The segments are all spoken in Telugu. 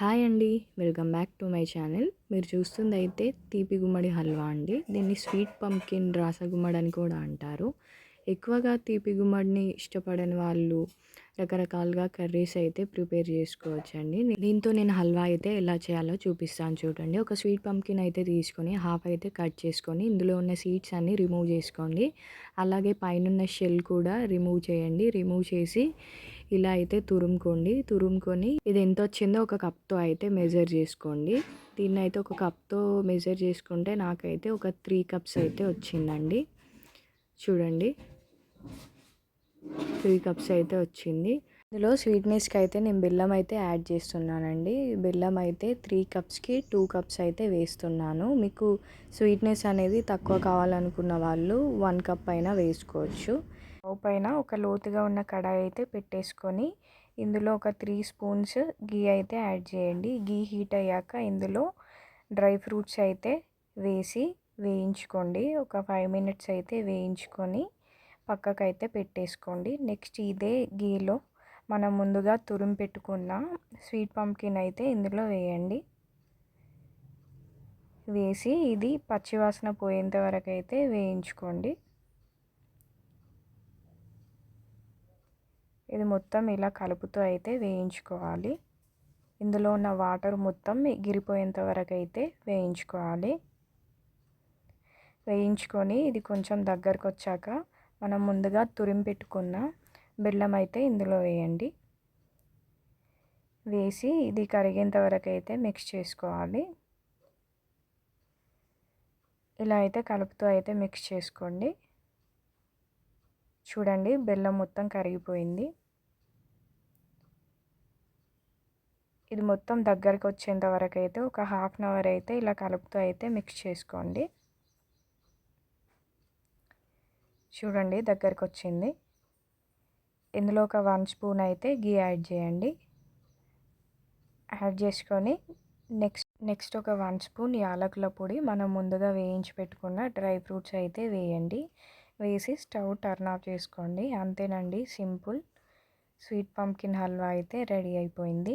హాయ్ అండి welcome back to my channel. మీరు చూస్తుంది అయితే తీపి గుమ్మడి హల్వా అండి. దీన్ని స్వీట్ పంకిన్ రాసగుమ్మడి అని కూడా అంటారు. ఎక్కువగా తీపి గుమ్మడిని ఇష్టపడని వాళ్ళు రకరకాలుగా కర్రీస్ అయితే ప్రిపేర్ చేసుకోవచ్చు అండి దీంతో నేను హల్వా అయితే ఎలా చేయాలో చూపిస్తాను చూడండి. ఒక స్వీట్ పంకిన్ అయితే తీసుకొని హాఫ్ అయితే కట్ చేసుకొని ఇందులో ఉన్న సీడ్స్ అన్నీ రిమూవ్ చేసుకోండి. అలాగే పైన షెల్ కూడా రిమూవ్ చేయండి. రిమూవ్ చేసి ఇలా అయితే తురుముకోండి. తురుముకొని ఇది ఎంత వచ్చిందో ఒక కప్తో అయితే మెజర్ చేసుకోండి. దీన్ని అయితే ఒక కప్తో మెజర్ చేసుకుంటే నాకైతే ఒక త్రీ కప్స్ అయితే వచ్చిందండి. చూడండి. త్రీ కప్స్ అయితే వచ్చింది. ఇందులో స్వీట్నెస్కి అయితే నేను బెల్లం అయితే యాడ్ చేస్తున్నానండి. బెల్లం అయితే త్రీ కప్స్కి టూ కప్స్ అయితే వేస్తున్నాను. మీకు స్వీట్నెస్ అనేది తక్కువ కావాలనుకున్న వాళ్ళు వన్ కప్ అయినా వేసుకోవచ్చు. పైన ఒక లోతుగా ఉన్న కడాయి అయితే పెట్టేసుకొని ఇందులో ఒక త్రీ స్పూన్స్ గీ అయితే యాడ్ చేయండి. గీ హీట్ అయ్యాక ఇందులో డ్రై ఫ్రూట్స్ అయితే వేసి వేయించుకోండి. ఒక ఫైవ్ మినిట్స్ అయితే వేయించుకొని పక్కకు అయితే పెట్టేసుకోండి. నెక్స్ట్ ఇదే గీలో మనం ముందుగా తురిమి పెట్టుకున్న స్వీట్ పంకిన్ అయితే ఇందులో వేయండి. వేసి ఇది పచ్చివాసన పోయేంత వరకు అయితే వేయించుకోండి. ఇది మొత్తం ఇలా కలుపుతూ అయితే వేయించుకోవాలి. ఇందులో ఉన్న వాటర్ మొత్తం గిరిపోయేంత వరకు అయితే వేయించుకోవాలి. వేయించుకొని ఇది కొంచెం దగ్గరకు వచ్చాక మనం ముందుగా తురిమి పెట్టుకున్న బెల్లం అయితే ఇందులో వేయండి. వేసి ఇది కరిగేంత వరకు అయితే మిక్స్ చేసుకోవాలి. ఇలా అయితే కలుపుతూ అయితే మిక్స్ చేసుకోండి. చూడండి బెల్లం మొత్తం కరిగిపోయింది. ఇది మొత్తం దగ్గరకు వచ్చేంత వరకు అయితే ఒక హాఫ్ అన్ అవర్ అయితే ఇలా కలుపుతూ అయితే మిక్స్ చేసుకోండి. చూడండి దగ్గరకు వచ్చింది. ఇందులో ఒక వన్ స్పూన్ అయితే గీ యాడ్ చేయండి. యాడ్ చేసుకొని నెక్స్ట్ నెక్స్ట్ ఒక వన్ స్పూన్ యాలకుల పొడి మనం ముందుగా వేయించి పెట్టుకున్న డ్రై ఫ్రూట్స్ అయితే వేయండి. వేసి స్టవ్ టర్న్ ఆఫ్ చేసుకోండి. అంతేనండి సింపుల్. స్వీట్ పంకిన్ హల్వా అయితే రెడీ అయిపోయింది.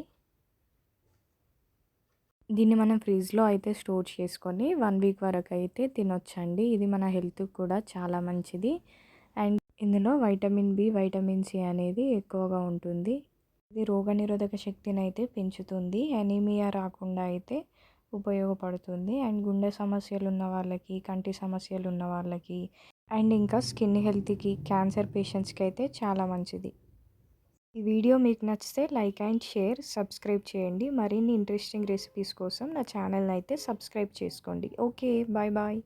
దీన్ని మనం ఫ్రిడ్జ్లో అయితే స్టోర్ చేసుకొని వన్ వీక్ వరకు అయితే తినొచ్చండి. ఇది మన హెల్త్కి కూడా చాలా మంచిది. అండ్ ఇందులో వైటమిన్ బి వైటమిన్ సి అనేది ఎక్కువగా ఉంటుంది. ఇది రోగనిరోధక శక్తిని అయితే పెంచుతుంది. అనీమియా రాకుండా అయితే ఉపయోగపడుతుంది. అండ్ గుండె సమస్యలు ఉన్న వాళ్ళకి కంటి సమస్యలు ఉన్న వాళ్ళకి అండ్ ఇంకా స్కిన్ హెల్త్కి క్యాన్సర్ పేషెంట్స్కి అయితే చాలా మంచిది. ఈ వీడియో మీకు నచ్చితే లైక్ అండ్ షేర్ సబ్స్క్రైబ్ చేయండి. మరిన్ని ఇంట్రెస్టింగ్ రెసిపీస్ కోసం నా ఛానల్ని అయితే సబ్స్క్రైబ్ చేసుకోండి. Okay bye bye.